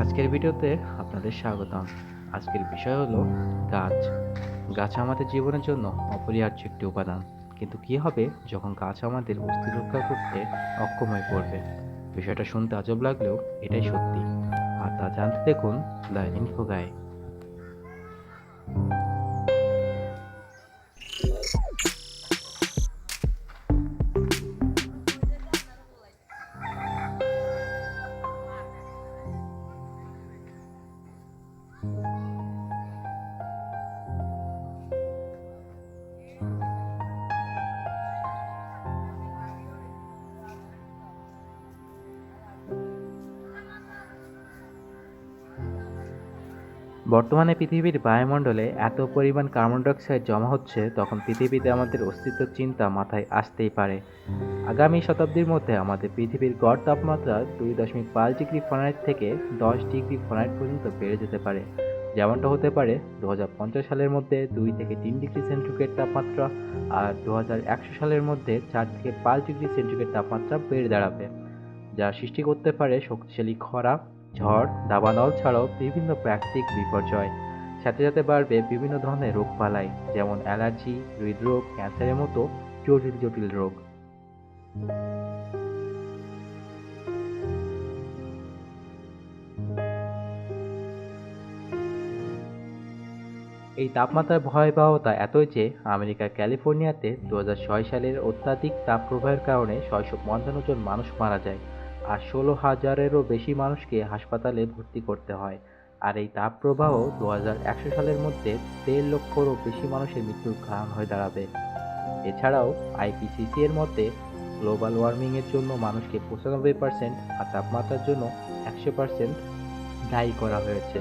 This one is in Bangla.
আজকের ভিডিওতে আপনাদের স্বাগতম। আজকের বিষয় হলো গাছ। গাছ আমাদের জীবনের জন্য অপরিহার্য একটি উপাদান। কিন্তু কী হবে যখন গাছ আমাদের অস্তি রক্ষা করতে অক্ষম হয়ে পড়বে? বিষয়টা শুনতে আজব লাগলেও এটাই সত্যি। আর তা জানতে দেখুন দ্য ইনফো গায়ে বর্তমানে পৃথিবীর বায়ুমণ্ডলে এত পরিমাণ কার্বন ডাইঅক্সাইড জমা হচ্ছে, তখন পৃথিবীতে আমাদের অস্তিত্ব চিন্তা মাথায় আসতেই পারে। আগামী শতাব্দীর মধ্যে আমাদের পৃথিবীর গড় তাপমাত্রা দুই দশমিক পাঁচ ডিগ্রি ফরেনহাইট থেকে দশ ডিগ্রি ফরেনহাইট পর্যন্ত বেড়ে যেতে পারে। যেমনটা হতে পারে দু হাজার পঞ্চাশ সালের মধ্যে দুই থেকে তিন ডিগ্রি সেন্টিগ্রেড তাপমাত্রা আর দু হাজার একশো সালের মধ্যে চার থেকে পাঁচ ডিগ্রি সেন্টিগ্রেড তাপমাত্রা বেড়ে দাঁড়াবে, যা সৃষ্টি করতে পারে শক্তিশালী খরা ঝড়, দাবানল ছাড়াও বিভিন্ন প্রাকৃতিক বিপর্যয়। সাথে সাথে বাড়বে বিভিন্ন ধরনের রোগবালাই যেমন অ্যালার্জি, হৃদরোগ, ক্যান্সারের মতো জটিল জটিল রোগ। এই তাপমাত্রার ভয়াবহতা এতই যে আমেরিকার ক্যালিফোর্নিয়াতে দু হাজার ছয় সালের অত্যাধিক তাপপ্রবাহের কারণে ছয়শো পঞ্চান্ন জন মানুষ মারা যায়। আর ষোলো হাজারেরও বেশি মানুষকে হাসপাতালে ভর্তি করতে হয়। আর এই তাপপ্রবাহ দু একশো সালের মধ্যে দেড় লক্ষরও বেশি মানুষের মৃত্যুর কারণ হয়ে দাঁড়াবে। এছাড়াও আইপিসিসি এর মতে, গ্লোবাল ওয়ার্মিংয়ের জন্য মানুষকে পঁচানব্বই পার্সেন্ট আর তাপমাত্রার জন্য একশো পার্সেন্ট দায়ী করা হয়েছে।